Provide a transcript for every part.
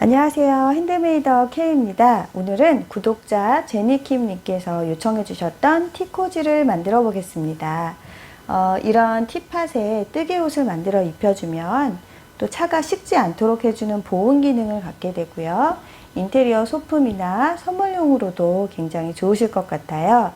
안녕하세요. 핸드메이더 K입니다. 오늘은 구독자 제니킴님께서 요청해 주셨던 티코지를 만들어 보겠습니다. 어, 이런 티팟에 뜨개 옷을 만들어 입혀주면 또 차가 식지 않도록 해주는 보온 기능을 갖게 되고요. 인테리어 소품이나 선물용으로도 굉장히 좋으실 것 같아요.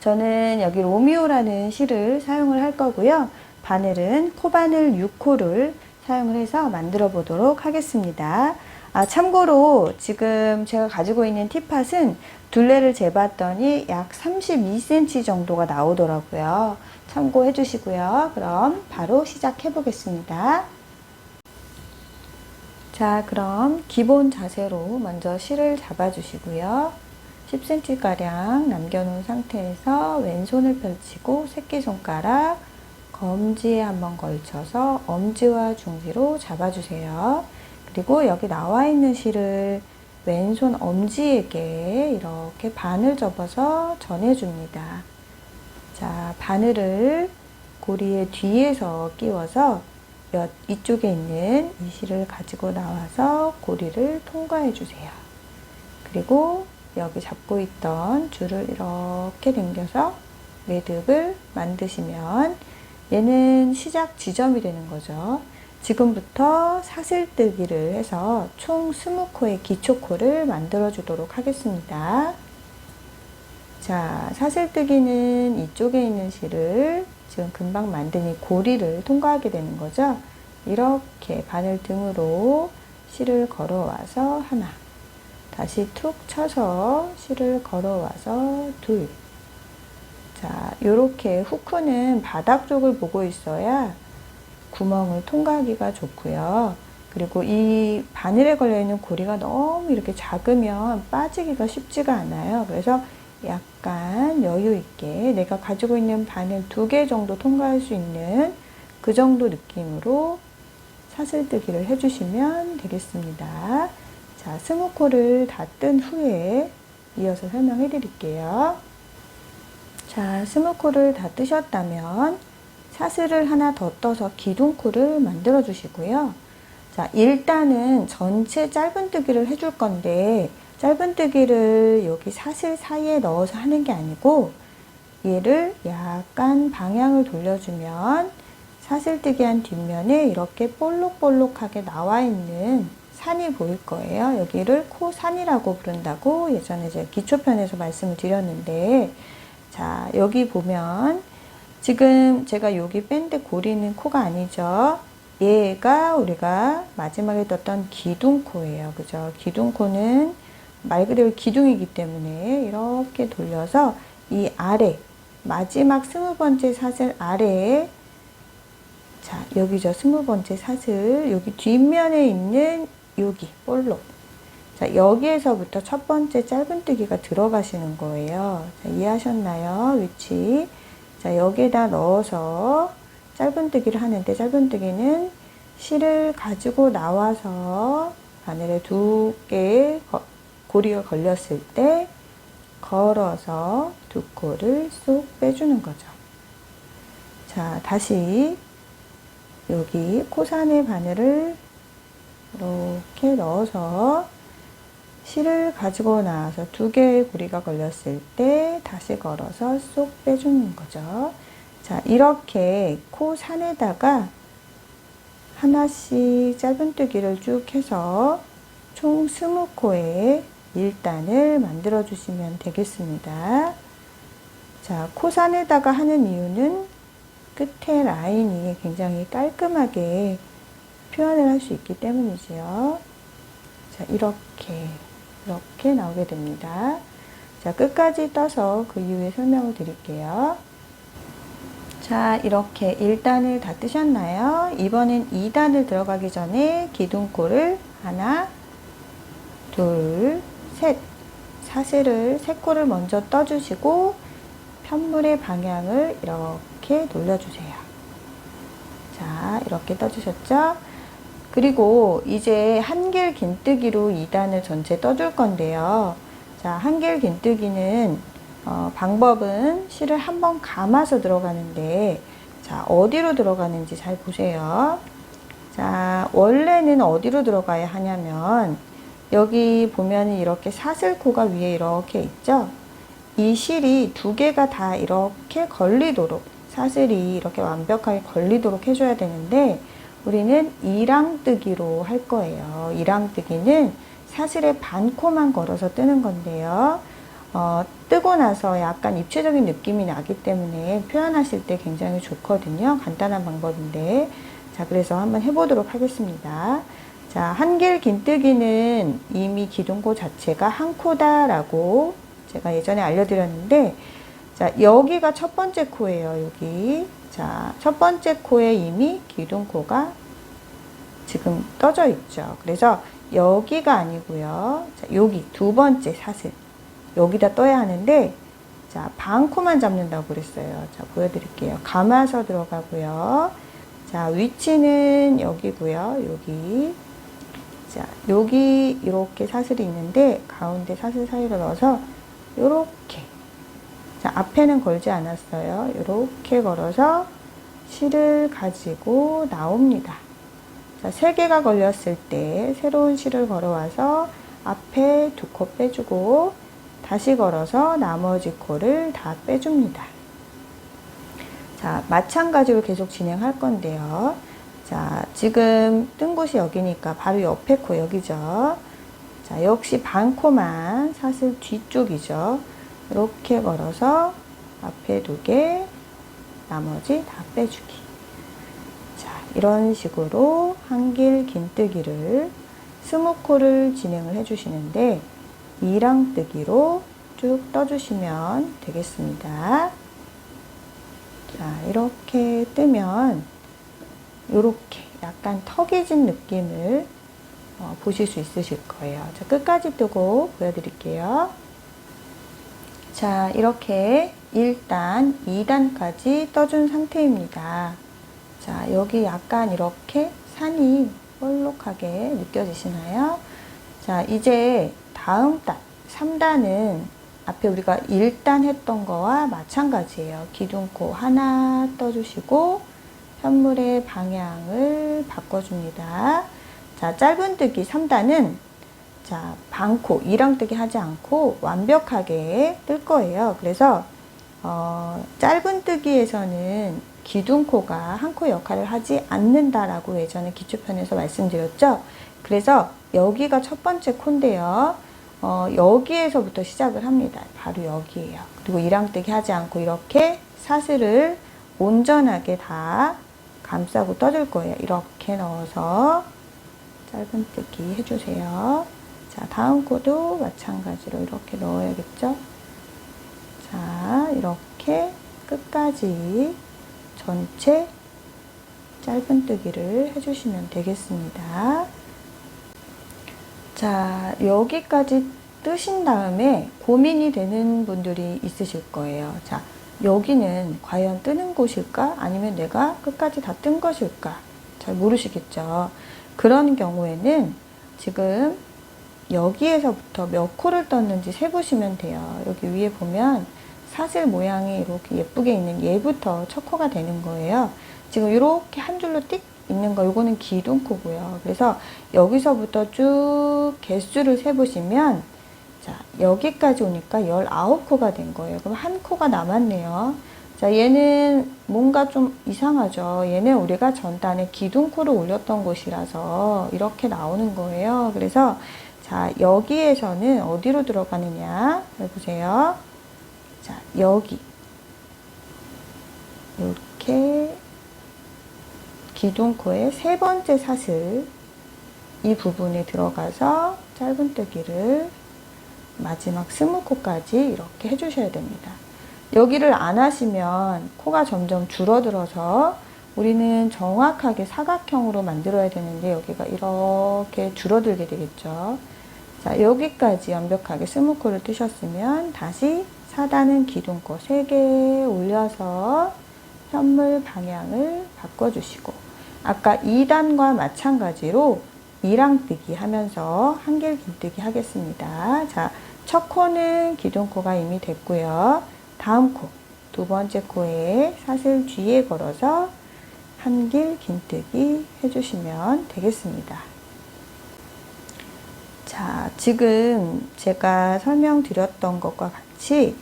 저는 여기 로미오라는 실을 사용을 할 거고요. 바늘은 코바늘 6호를 사용을 해서 만들어 보도록 하겠습니다. 아, 참고로 지금 제가 가지고 있는 티팟은 둘레를 재봤더니 약 32cm 정도가 나오더라고요. 참고해 주시고요. 그럼 바로 시작해 보겠습니다. 자, 그럼 기본 자세로 먼저 실을 잡아 주시고요. 10cm가량 남겨놓은 상태에서 왼손을 펼치고 새끼손가락, 검지에 한번 걸쳐서 엄지와 중지로 잡아주세요. 그리고 여기 나와 있는 실을 왼손 엄지에게 이렇게 바늘 접어서 전해줍니다. 자, 바늘을 고리의 뒤에서 끼워서 몇 이쪽에 있는 이 실을 가지고 나와서 고리를 통과해 주세요. 그리고 여기 잡고 있던 줄을 이렇게 당겨서 매듭을 만드시면 얘는 시작 지점이 되는 거죠. 지금부터 사슬뜨기를 해서 총 20코의 기초코를 만들어 주도록 하겠습니다. 자, 사슬뜨기는 이쪽에 있는 실을 지금 금방 이 고리를 통과하게 되는 거죠. 이렇게 바늘 등으로 실을 걸어와서 하나, 다시 툭 쳐서 실을 걸어와서 둘. 자, 요렇게 후크는 바닥 쪽을 보고 있어야 구멍을 통과하기가 좋고요. 그리고 이 바늘에 걸려있는 고리가 너무 이렇게 작으면 빠지기가 쉽지가 않아요. 그래서 약간 여유 있게 내가 가지고 있는 바늘 두 개 정도 통과할 수 있는 그 정도 느낌으로 사슬뜨기를 해주시면 되겠습니다. 자, 스모코를 다 뜬 후에 이어서 설명해 드릴게요. 자, 스모코를 다 뜨셨다면 사슬을 하나 더 떠서 기둥코를 만들어 주시고요. 자, 일단은 전체 짧은뜨기를 해줄 건데 짧은뜨기를 여기 사슬 사이에 넣어서 하는 게 아니고 얘를 약간 방향을 돌려주면 사슬뜨기 한 뒷면에 이렇게 볼록볼록하게 나와 있는 산이 보일 거예요. 여기를 코산이라고 부른다고 예전에 제가 기초편에서 말씀을 드렸는데 자, 여기 보면 지금 제가 여기 밴드 고리는 코가 아니죠. 얘가 우리가 마지막에 떴던 기둥코예요. 그죠? 기둥코는 말 그대로 기둥이기 때문에 이렇게 돌려서 이 아래, 마지막 스무 번째 사슬 아래에 자, 여기죠. 스무 번째 사슬. 여기 뒷면에 있는 여기, 볼록. 자, 여기에서부터 첫 번째 짧은뜨기가 들어가시는 거예요. 자, 이해하셨나요? 위치. 자, 여기에다 넣어서 짧은뜨기를 하는데 짧은뜨기는 실을 가지고 나와서 바늘에 두 개의 고리가 걸렸을 때 걸어서 두 코를 쏙 빼주는 거죠. 자, 다시 여기 코산의 바늘을 이렇게 넣어서 실을 가지고 나와서 두 개의 고리가 걸렸을 때 다시 걸어서 쏙 빼주는 거죠. 자, 이렇게 코 산에다가 하나씩 짧은뜨기를 쭉 해서 총 20코의 1단을 만들어 주시면 되겠습니다. 자, 코산에다가 하는 이유는 끝에 라인이 굉장히 깔끔하게 표현을 할 수 있기 때문이지요. 자, 이렇게, 이렇게 나오게 됩니다. 자, 끝까지 떠서 그 이후에 설명을 드릴게요. 자, 이렇게 1단을 다 뜨셨나요? 이번엔 2단을 들어가기 전에 기둥코를 하나, 둘, 셋. 사슬을 세 코를 먼저 떠주시고 편물의 방향을 이렇게 돌려주세요. 자, 이렇게 떠주셨죠? 그리고 이제 한길 긴뜨기로 2단을 전체 떠줄 건데요. 자, 한길 긴뜨기는 어, 방법은 실을 한번 감아서 들어가는데 자, 어디로 들어가는지 잘 보세요. 자, 원래는 어디로 들어가야 하냐면 여기 보면 이렇게 사슬코가 위에 이렇게 있죠? 이 실이 두 개가 다 이렇게 걸리도록 사슬이 이렇게 완벽하게 걸리도록 해줘야 되는데 우리는 이랑뜨기로 할 거예요. 이랑뜨기는 사슬에 반코만 걸어서 뜨는 건데요. 어, 뜨고 나서 약간 입체적인 느낌이 나기 때문에 표현하실 때 굉장히 좋거든요. 간단한 방법인데. 자, 그래서 한번 해보도록 하겠습니다. 자, 한길 긴뜨기는 이미 기둥코 자체가 한 코다라고 제가 예전에 알려드렸는데, 자, 여기가 첫 번째 코예요, 여기. 자, 첫 번째 코에 이미 기둥코가 지금 떠져 있죠. 그래서 여기가 아니고요. 자, 여기 두 번째 사슬. 여기다 떠야 하는데, 자, 반코만 잡는다고 그랬어요. 자, 보여드릴게요. 감아서 들어가고요. 자, 위치는 여기고요. 여기. 자, 여기 이렇게 사슬이 있는데 가운데 사슬 사이로 넣어서 이렇게 자, 앞에는 걸지 않았어요. 이렇게 걸어서 실을 가지고 나옵니다. 자, 세 개가 걸렸을 때 새로운 실을 걸어와서 앞에 두 코 빼주고 다시 걸어서 나머지 코를 다 빼줍니다. 자, 마찬가지로 계속 진행할 건데요. 자, 지금 뜬 곳이 여기니까 바로 옆에 코 여기죠. 자, 역시 반 코만 사슬 뒤쪽이죠. 이렇게 걸어서 앞에 두 개, 나머지 다 빼주기. 자, 이런 식으로 한길 긴뜨기를 스무 코를 진행을 해주시는데 이랑뜨기로 쭉 떠주시면 되겠습니다. 자, 이렇게 뜨면 이렇게 약간 턱이 진 느낌을 어, 보실 수 있으실 거예요. 자, 끝까지 뜨고 보여드릴게요. 자, 이렇게 1단, 2단까지 떠준 상태입니다. 자, 여기 약간 이렇게 산이 볼록하게 느껴지시나요? 자, 이제 다음 단, 3단은 앞에 우리가 1단 했던 거와 마찬가지예요. 기둥코 하나 떠주시고 현물의 방향을 바꿔줍니다. 자, 짧은뜨기 3단은 자, 반코, 이랑뜨기 하지 않고 완벽하게 뜰 거예요. 그래서 어, 짧은 뜨기에서는 기둥코가 한 코 역할을 하지 않는다라고 예전에 기초편에서 말씀드렸죠. 그래서 여기가 첫 번째 코인데요. 어, 여기에서부터 시작을 합니다. 바로 여기에요. 그리고 이랑뜨기 하지 않고 이렇게 사슬을 온전하게 다 감싸고 떠줄 거예요. 이렇게 넣어서 짧은뜨기 해주세요. 자, 다음 코도 마찬가지로 이렇게 넣어야겠죠? 자, 이렇게 끝까지 전체 짧은뜨기를 해주시면 되겠습니다. 자, 여기까지 뜨신 다음에 고민이 되는 분들이 있으실 거예요. 자, 여기는 과연 뜨는 곳일까? 아니면 내가 끝까지 다 뜬 것일까? 잘 모르시겠죠. 그런 경우에는 지금 여기에서부터 몇 코를 떴는지 세보시면 돼요. 여기 위에 보면 사슬 모양이 이렇게 예쁘게 있는 얘부터 첫 코가 되는 거예요. 지금 이렇게 한 줄로 띡 있는 거 이거는 기둥코고요. 그래서 여기서부터 쭉 개수를 세보시면 자 여기까지 오니까 19코가 된 거예요. 그럼 한 코가 남았네요. 자 얘는 뭔가 좀 이상하죠. 얘는 우리가 전단에 기둥코를 올렸던 곳이라서 이렇게 나오는 거예요. 그래서 자 여기에서는 어디로 들어가느냐 해보세요. 자 여기 이렇게 기둥코의 세 번째 사슬 이 부분에 들어가서 짧은뜨기를 마지막 스무 코까지 이렇게 해주셔야 됩니다. 여기를 안 하시면 코가 점점 줄어들어서 우리는 정확하게 사각형으로 만들어야 되는데 여기가 이렇게 줄어들게 되겠죠. 자, 여기까지 완벽하게 스무 코를 뜨셨으면 다시 4단은 기둥코 3개 올려서 현물 방향을 바꿔주시고 아까 2단과 마찬가지로 이랑뜨기 하면서 한길 긴뜨기 하겠습니다. 자, 첫 코는 기둥코가 이미 됐고요. 다음 코, 두 번째 코에 사슬 뒤에 걸어서 한길 긴뜨기 해주시면 되겠습니다. 자, 지금 제가 설명드렸던 것과 같이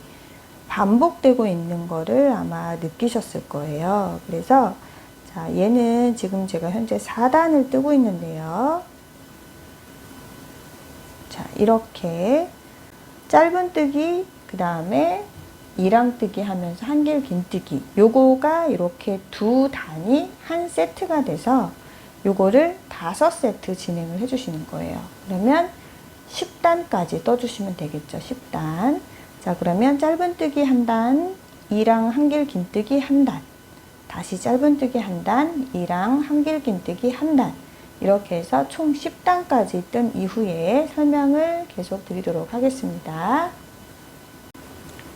반복되고 있는 거를 아마 느끼셨을 거예요. 그래서 자, 얘는 지금 제가 현재 4단을 뜨고 있는데요. 자, 이렇게 짧은 뜨기, 그 다음에 이랑 뜨기 하면서 한길 긴뜨기. 요거가 이렇게 두 단이 한 세트가 돼서 요거를 다섯 세트 진행을 해주시는 거예요. 그러면 10단까지 떠주시면 되겠죠. 10단. 자, 그러면 짧은 뜨기 한 단, 이랑 한길 긴뜨기 한 단. 다시 짧은 뜨기 한 단, 이랑 한길 긴뜨기 한 단. 이렇게 해서 총 10단까지 뜬 이후에 설명을 계속 드리도록 하겠습니다.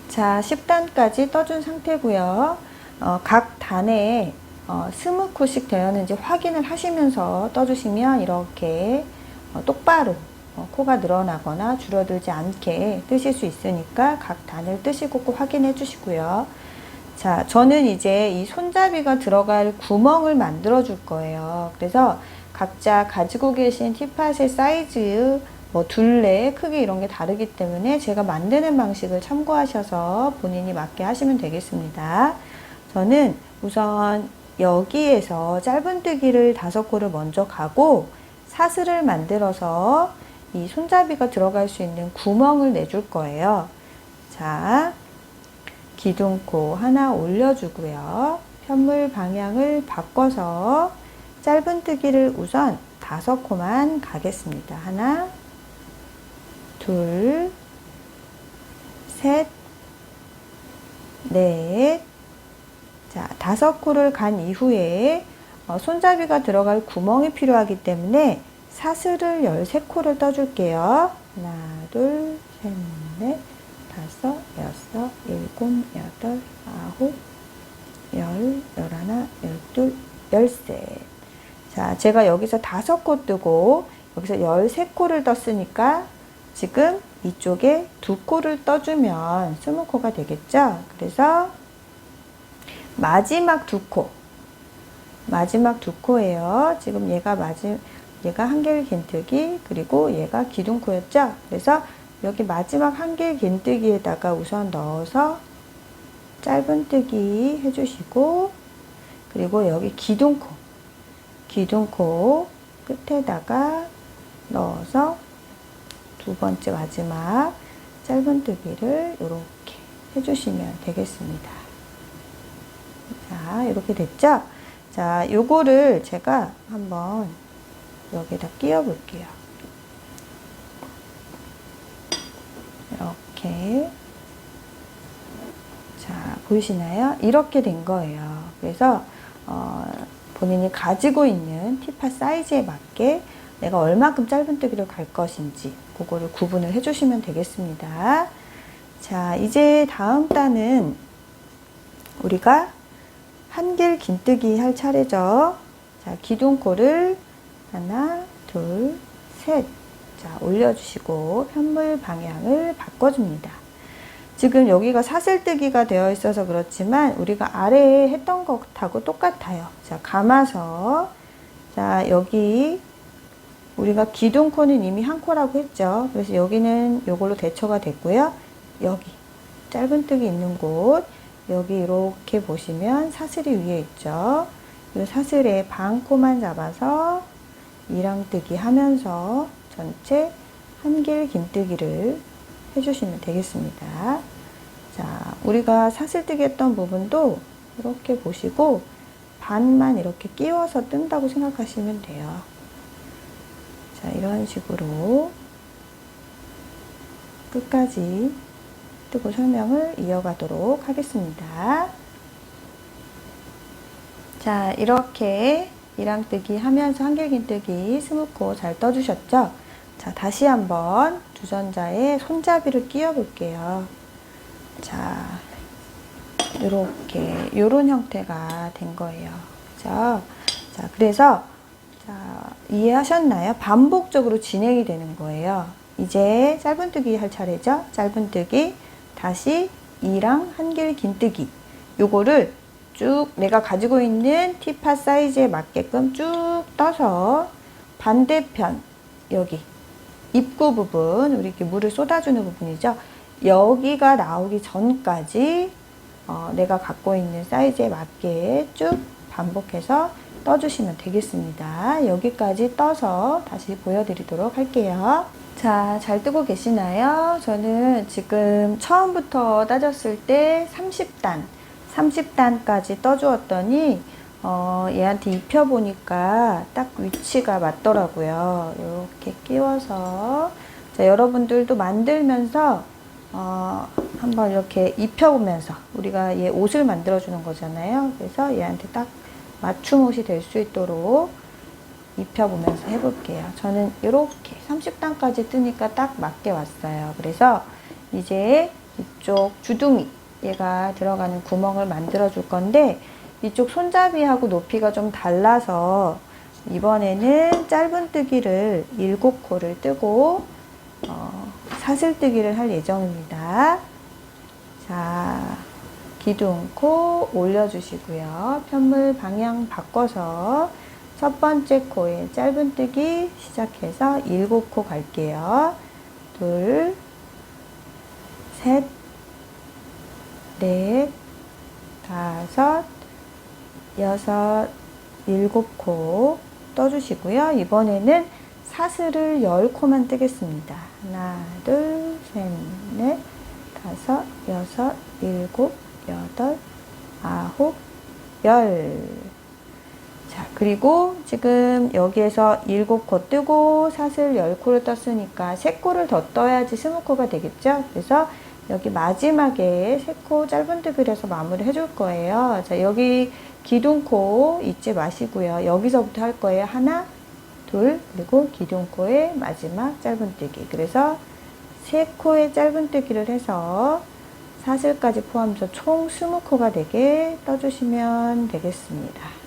자, 10단까지 떠준 상태고요. 어, 각 단에 어, 스무 코씩 되었는지 확인을 하시면서 떠주시면 이렇게 어, 똑바로 어, 코가 늘어나거나 줄어들지 않게 뜨실 수 있으니까 각 단을 뜨시고 꼭 확인해 주시고요. 자, 저는 이제 이 손잡이가 들어갈 구멍을 만들어 줄 거예요. 그래서 각자 가지고 계신 티팟의 사이즈, 뭐 둘레, 크기 이런 게 다르기 때문에 제가 만드는 방식을 참고하셔서 본인이 맞게 하시면 되겠습니다. 저는 우선 여기에서 짧은뜨기를 다섯 코를 먼저 가고 사슬을 만들어서 이 손잡이가 들어갈 수 있는 구멍을 내줄 거예요. 자, 기둥코 하나 올려주고요. 편물 방향을 바꿔서 짧은뜨기를 우선 다섯 코만 가겠습니다. 하나, 둘, 셋, 넷, 자, 다섯 코를 간 이후에 어, 손잡이가 들어갈 구멍이 필요하기 때문에 사슬을 13코를 떠줄게요. 하나, 둘, 셋, 넷, 다섯, 여섯, 일곱, 여덟, 아홉, 열, 열하나, 열둘, 열셋. 자, 제가 여기서 다섯 코 뜨고 여기서 열세 코를 떴으니까 지금 이쪽에 두 코를 떠주면 스무 코가 되겠죠? 그래서 마지막 두 코. 마지막 두 코예요. 지금 얘가 마지, 얘가 한길 긴뜨기, 그리고 얘가 기둥코였죠? 그래서 여기 마지막 한길 긴뜨기에다가 우선 넣어서 짧은뜨기 해주시고, 그리고 여기 기둥코, 기둥코 끝에다가 넣어서 두 번째 마지막 짧은뜨기를 이렇게 해주시면 되겠습니다. 자, 이렇게 됐죠? 자, 요거를 제가 한번 여기다 끼워 볼게요. 이렇게. 자, 보이시나요? 이렇게 된 거예요. 그래서, 어, 본인이 가지고 있는 티파 사이즈에 맞게 내가 얼마큼 짧은뜨기를 갈 것인지, 그거를 구분을 해주시면 되겠습니다. 자, 이제 다음 단은 우리가 한길 긴뜨기 할 차례죠. 자, 기둥코를 하나, 둘, 셋. 자, 올려주시고 현물 방향을 바꿔줍니다. 지금 여기가 사슬뜨기가 되어 있어서 그렇지만 우리가 아래에 했던 것하고 똑같아요. 자, 감아서 자, 여기 우리가 기둥코는 이미 한 코라고 했죠. 그래서 여기는 이걸로 대처가 됐고요. 여기 짧은뜨기 있는 곳 여기 이렇게 보시면 사슬이 위에 있죠. 이 사슬에 반 코만 잡아서 이랑뜨기 하면서 전체 한길 긴뜨기를 해주시면 되겠습니다. 자, 우리가 사슬뜨기 했던 부분도 이렇게 보시고 반만 이렇게 끼워서 뜬다고 생각하시면 돼요. 자, 이런 식으로 끝까지 뜨고 설명을 이어가도록 하겠습니다. 자, 이렇게 이랑뜨기 하면서 한길긴뜨기 스무코 잘 떠주셨죠? 자, 다시 한번 주전자에 손잡이를 끼워 볼게요. 자, 이렇게, 요런 형태가 된 거예요. 그죠? 자, 그래서, 자, 이해하셨나요? 반복적으로 진행이 되는 거예요. 이제 짧은뜨기 할 차례죠? 짧은뜨기, 다시 이랑 한길 긴뜨기. 요거를 쭉 내가 가지고 있는 티파 사이즈에 맞게끔 쭉 떠서 반대편 여기 입구 부분, 우리 이렇게 물을 쏟아주는 부분이죠. 여기가 나오기 전까지 어, 내가 갖고 있는 사이즈에 맞게 쭉 반복해서 떠주시면 되겠습니다. 여기까지 떠서 다시 보여드리도록 할게요. 자, 잘 뜨고 계시나요? 저는 지금 처음부터 따졌을 때 30단, 30단까지 떠주었더니 어, 얘한테 입혀보니까 딱 위치가 맞더라고요. 이렇게 끼워서 자, 여러분들도 만들면서 어, 한번 이렇게 입혀보면서 우리가 얘 옷을 만들어주는 거잖아요. 그래서 얘한테 딱 맞춤 옷이 될 수 있도록 입혀보면서 해볼게요. 저는 이렇게 30단까지 뜨니까 딱 맞게 왔어요. 그래서 이제 이쪽 주둥이 얘가 들어가는 구멍을 만들어 줄 건데 이쪽 손잡이하고 높이가 좀 달라서 이번에는 짧은뜨기를 7코를 뜨고 어, 사슬뜨기를 할 예정입니다. 자, 기둥 코 올려주시고요. 편물 방향 바꿔서 첫 번째 코에 짧은뜨기 시작해서 7코 갈게요. 둘, 셋, 넷, 다섯, 여섯, 일곱 코 떠주시고요. 이번에는 사슬을 열 코만 뜨겠습니다. 하나, 둘, 셋, 넷, 다섯, 여섯, 일곱, 여덟, 아홉, 열. 자, 그리고 지금 여기에서 일곱 코 뜨고 사슬 열 코를 떴으니까 세 코를 더 떠야지 스무 코가 되겠죠? 그래서 여기 마지막에 세코 짧은뜨기를 해서 마무리 해줄 거예요. 자, 여기 기둥코 잊지 마시고요. 여기서부터 할 거예요. 하나, 둘, 그리고 기둥코의 마지막 짧은뜨기. 그래서 세 코의 짧은뜨기를 해서 사슬까지 포함해서 총 20코가 되게 떠주시면 되겠습니다.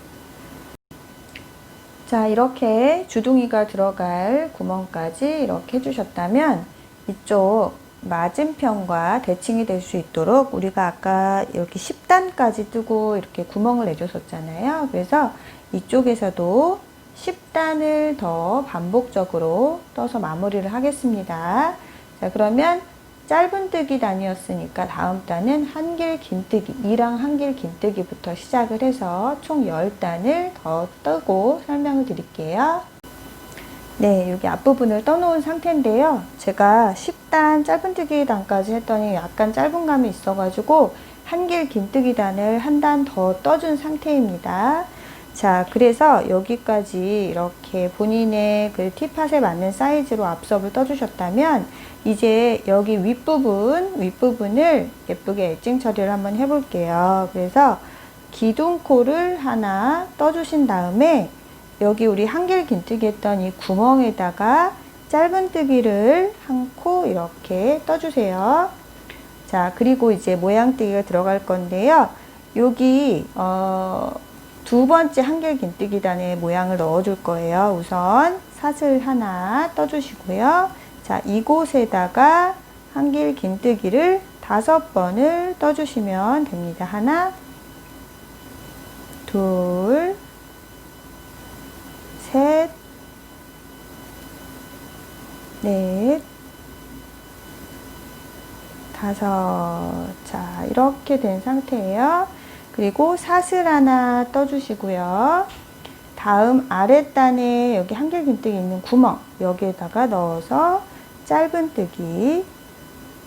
자, 이렇게 주둥이가 들어갈 구멍까지 이렇게 해주셨다면 이쪽 맞은편과 대칭이 될 수 있도록 우리가 아까 이렇게 10단까지 뜨고 이렇게 구멍을 내줬었잖아요. 그래서 이쪽에서도 10단을 더 반복적으로 떠서 마무리를 하겠습니다. 자, 그러면 짧은뜨기 단이었으니까 다음 단은 한길 긴뜨기, 2랑 한길 긴뜨기부터 시작을 해서 총 10단을 더 뜨고 설명을 드릴게요. 네, 여기 앞부분을 떠놓은 상태인데요. 제가 10단 짧은뜨기 단까지 했더니 약간 짧은 감이 있어가지고 한길 긴뜨기 단을 한 단 더 떠준 상태입니다. 자, 그래서 여기까지 이렇게 본인의 그 티팟에 맞는 사이즈로 앞섭을 떠주셨다면 이제 여기 윗부분, 윗부분을 예쁘게 엣징 처리를 한번 해볼게요. 그래서 기둥코를 하나 떠주신 다음에 여기 우리 한길 긴뜨기 했던 이 구멍에다가 짧은뜨기를 한 코 이렇게 떠주세요. 자, 그리고 이제 모양뜨기가 들어갈 건데요. 여기 어, 두 번째 한길 긴뜨기단의 모양을 넣어줄 거예요. 우선 사슬 하나 떠주시고요. 자, 이곳에다가 한길 긴뜨기를 다섯 번을 떠주시면 됩니다. 하나, 둘, 셋, 넷, 다섯. 자, 이렇게 된 상태예요. 그리고 사슬 하나 떠주시고요. 다음 아랫단에 여기 한길긴뜨기 있는 구멍 여기에다가 넣어서 짧은뜨기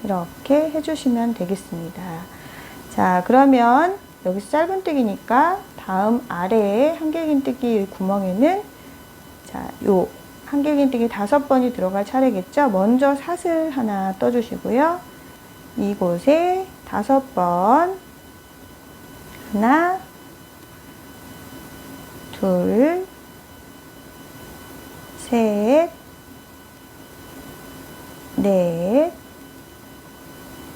이렇게 해주시면 되겠습니다. 자 그러면 여기서 짧은뜨기니까 다음 아래에 한길긴뜨기 구멍에는 자요 한길긴뜨기 다섯 번이 들어갈 차례겠죠. 먼저 사슬 하나 떠주시고요. 이곳에 다섯 번 하나, 둘, 셋, 넷,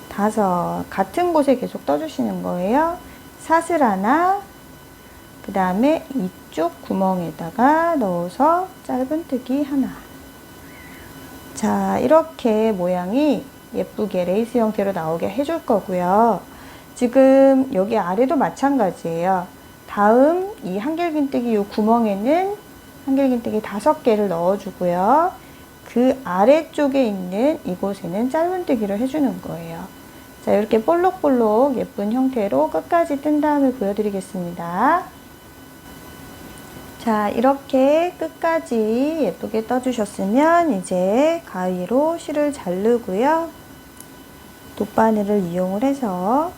다섯. 같은 곳에 계속 떠주시는 거예요. 사슬 하나, 그 다음에 이쪽 구멍에다가 넣어서 짧은뜨기 하나. 자, 이렇게 모양이 예쁘게 레이스 형태로 나오게 해줄 거고요. 지금 여기 아래도 마찬가지예요. 다음 이 한길긴뜨기 이 구멍에는 한길긴뜨기 다섯 개를 넣어주고요. 그 아래쪽에 있는 이곳에는 짧은뜨기를 해주는 거예요. 자, 이렇게 볼록볼록 예쁜 형태로 끝까지 뜬 다음에 보여드리겠습니다. 자, 이렇게 끝까지 예쁘게 떠주셨으면 이제 가위로 실을 자르고요. 돗바늘을 이용을 해서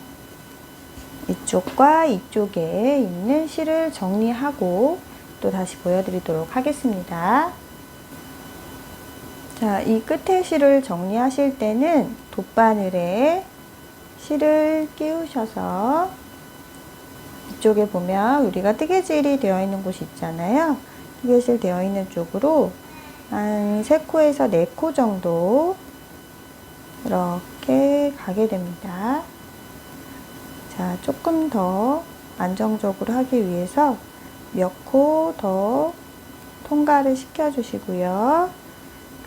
이쪽과 이쪽에 있는 실을 정리하고 또 다시 보여드리도록 하겠습니다. 자, 이 끝에 실을 정리하실 때는 돗바늘에 실을 끼우셔서 이쪽에 보면 우리가 뜨개질이 되어 있는 곳이 있잖아요. 뜨개질 되어 있는 쪽으로 한 3코에서 4코 정도 이렇게 가게 됩니다. 자, 조금 더 안정적으로 하기 위해서 몇 코 더 통과를 시켜주시고요.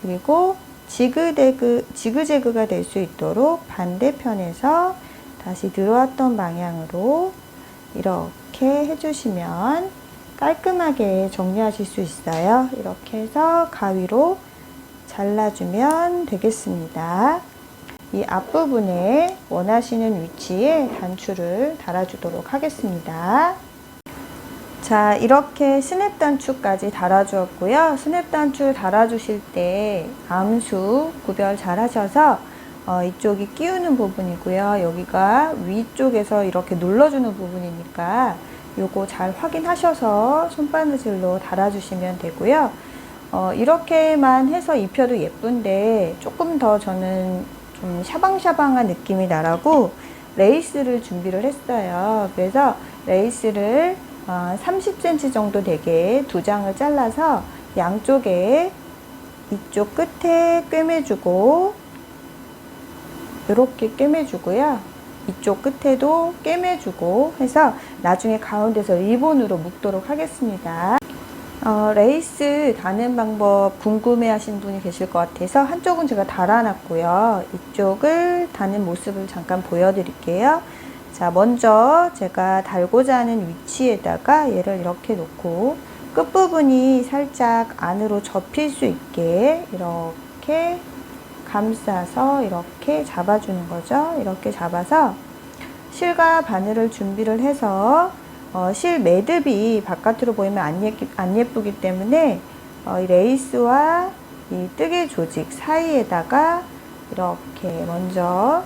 그리고 지그대그, 지그재그가 될 수 있도록 반대편에서 다시 들어왔던 방향으로 이렇게 해주시면 깔끔하게 정리하실 수 있어요. 이렇게 해서 가위로 잘라주면 되겠습니다. 이 앞부분에 원하시는 위치에 단추를 달아주도록 하겠습니다. 자, 이렇게 스냅 단추까지 달아주었고요. 스냅 단추 달아주실 때 암수 구별 잘 하셔서 어, 이쪽이 끼우는 부분이고요. 여기가 위쪽에서 이렇게 눌러주는 부분이니까 요거 잘 확인하셔서 손바느질로 달아주시면 되고요. 어, 이렇게만 해서 입혀도 예쁜데 조금 더 저는 좀 샤방샤방한 느낌이 나라고 레이스를 준비를 했어요. 그래서 레이스를 어, 30cm 정도 되게 두 장을 잘라서 양쪽에 이쪽 끝에 꿰매주고 이렇게 꿰매주고요. 이쪽 끝에도 꿰매주고 해서 나중에 가운데서 리본으로 묶도록 하겠습니다. 어, 레이스 다는 방법 궁금해 하신 분이 계실 것 같아서 한쪽은 제가 달아놨고요. 이쪽을 다는 모습을 잠깐 보여드릴게요. 자, 먼저 제가 달고자 하는 위치에다가 얘를 이렇게 놓고 끝부분이 살짝 안으로 접힐 수 있게 이렇게 감싸서 이렇게 잡아주는 거죠. 이렇게 잡아서 실과 바늘을 준비를 해서 어, 실 매듭이 바깥으로 보이면 안, 예쁘, 안 예쁘기 때문에 어, 이 레이스와 이 뜨개 조직 사이에다가 이렇게 먼저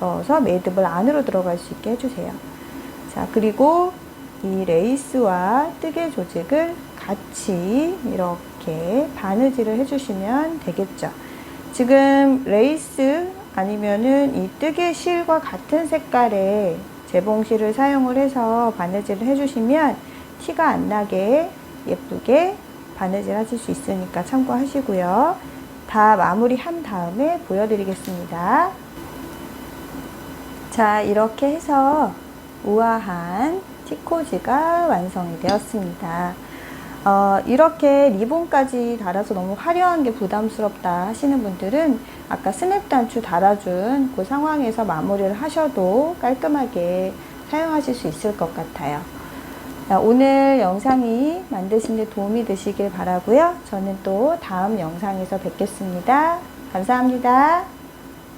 넣어서 매듭을 안으로 들어갈 수 있게 해주세요. 자, 그리고 이 레이스와 뜨개 조직을 같이 이렇게 바느질을 해주시면 되겠죠. 지금 레이스 아니면은 이 뜨개 실과 같은 색깔의 재봉실을 사용을 해서 바느질을 해주시면 티가 안 나게 예쁘게 바느질 하실 수 있으니까 참고하시고요. 다 마무리 한 다음에 보여드리겠습니다. 자, 이렇게 해서 우아한 티코지가 완성이 되었습니다. 어, 이렇게 리본까지 달아서 너무 화려한 게 부담스럽다 하시는 분들은 아까 스냅 단추 달아준 그 상황에서 마무리를 하셔도 깔끔하게 사용하실 수 있을 것 같아요. 자, 오늘 영상이 만드시는 데 도움이 되시길 바라고요. 저는 또 다음 영상에서 뵙겠습니다. 감사합니다.